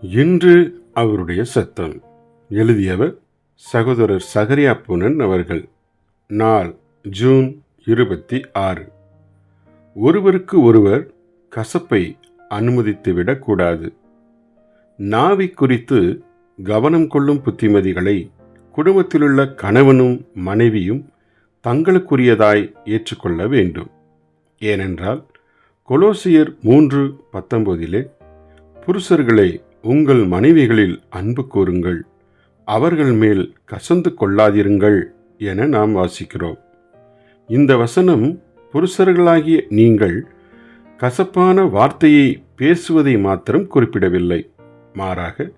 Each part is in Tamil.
இன்று அவருடைய சத்தம். எழுதியவர் சகோதரர் சகரியா புனன் அவர்கள். நாள் ஜூன் இருபத்தி ஆறு. ஒருவருக்கு ஒருவர் கசப்பை அனுமதித்து விடக்கூடாது நாவை குறித்து கவனம் கொள்ளும் புத்திமதிகளை குடும்பத்திலுள்ள கணவனும் மனைவியும் தங்களுக்குரியதாய் ஏற்றுக்கொள்ள வேண்டும். ஏனென்றால் கொலோசியர் மூன்று பத்தொன்பதிலே புருஷர்களை உங்கள் மனைவிகளில் அன்பு கூறுங்கள். அவர்கள் மேல் கசந்து கொள்ளாதிருங்கள் என நாம் வாசிக்கிறோம். இந்த வசனம் புருஷர்களாகிய நீங்கள் கசப்பான வார்த்தையை பேசுவதை மாத்திரம் குறிப்பிடவில்லை. மாறாக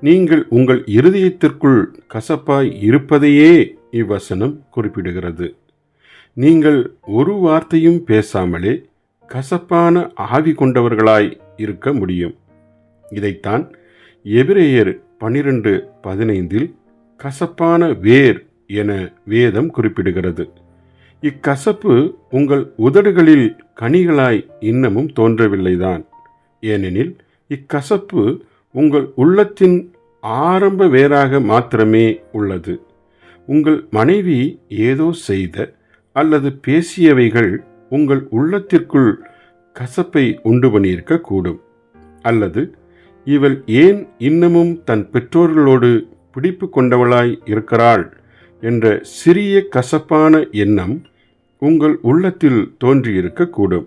நீங்கள் உங்கள் இருதயத்திற்குள் கசப்பாய் இருப்பதையே இவ்வசனம் குறிப்பிடுகிறது. நீங்கள் ஒரு வார்த்தையும் பேசாமலே கசப்பான ஆவி கொண்டவர்களாய் இருக்க முடியும். இதைத்தான் எபிரேயர் பனிரெண்டு பதினைந்தில் கசப்பான வேர் என வேதம் குறிப்பிடுகிறது. இக்கசப்பு உங்கள் உதடுகளில் கனிகளாய் இன்னமும் தோன்றவில்லைதான். ஏனெனில் இக்கசப்பு உங்கள் உள்ளத்தின் ஆரம்ப வேராக மாத்திரமே உள்ளது. உங்கள் மனைவி ஏதோ செய்த அல்லது பேசியவைகள் உங்கள் உள்ளத்திற்குள் கசப்பை உண்டு பண்ணியிருக்கக்கூடும். அல்லது இவள் ஏன் இன்னமும் தன் பெற்றோர்களோடு பிடிப்பு கொண்டவளாய் இருக்கிறாள்? என்ற சிறிய கசப்பான எண்ணம் உங்கள் உள்ளத்தில் தோன்றியிருக்கக்கூடும்.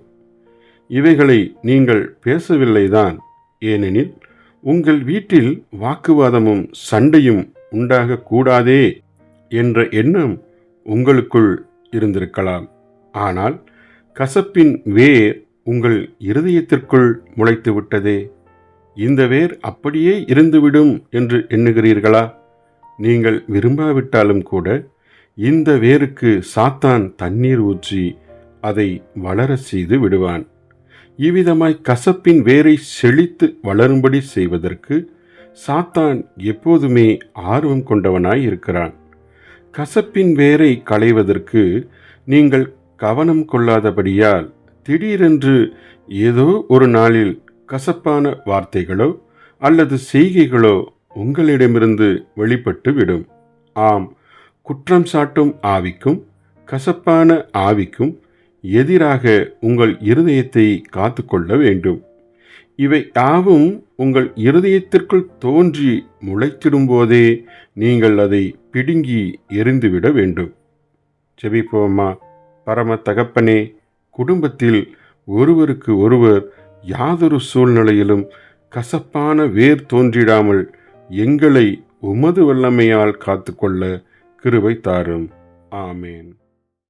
இவைகளை நீங்கள் பேசவில்லைதான். ஏனெனில் உங்கள் வீட்டில் வாக்குவாதமும் சண்டையும் உண்டாகக்கூடாதே என்ற எண்ணம் உங்களுக்குள் இருந்திருக்கலாம். ஆனால் கசப்பின் வேர் உங்கள் இருதயத்திற்குள் முளைத்துவிட்டதே. இந்த வேர் அப்படியே இருந்துவிடும் என்று எண்ணுகிறீர்களா? நீங்கள் விரும்பாவிட்டாலும் கூட இந்த வேருக்கு சாத்தான் தண்ணீர் ஊற்றி அதை வளர செய்து விடுவான். இவ்விதமாய் கசப்பின் வேரை செழித்து வளரும்படி செய்வதற்கு சாத்தான் எப்போதுமே ஆர்வம் கொண்டவனாய் இருக்கிறான். கசப்பின் வேரை களைவதற்கு நீங்கள் கவனம் கொள்ளாதபடியால் திடீரென்று ஏதோ ஒரு நாளில் கசப்பான வார்த்தைகளோ அல்லது செய்கைகளோ உங்களிடமிருந்து வெளிப்பட்டு விடும் ஆம் குற்றம் சாட்டும் ஆவிக்கும் கசப்பான ஆவிக்கும் எதிராக உங்கள் இருதயத்தை காத்துக்கொள்ள வேண்டும். இவை யாவும் உங்கள் இருதயத்திற்குள் தோன்றி முளைத்திடும்போதே நீங்கள் அதை பிடுங்கி எரிந்துவிட வேண்டும். ஜெபிப்போம்மா பரம தகப்பனே குடும்பத்தில் ஒருவருக்கு ஒருவர் யாதொரு சூழ்நிலையிலும் கசப்பான வேர் தோன்றிடாமல் எங்களை உமது வல்லமையால் காத்துக்கொள்ள கிருவை தாரும். ஆமேன்.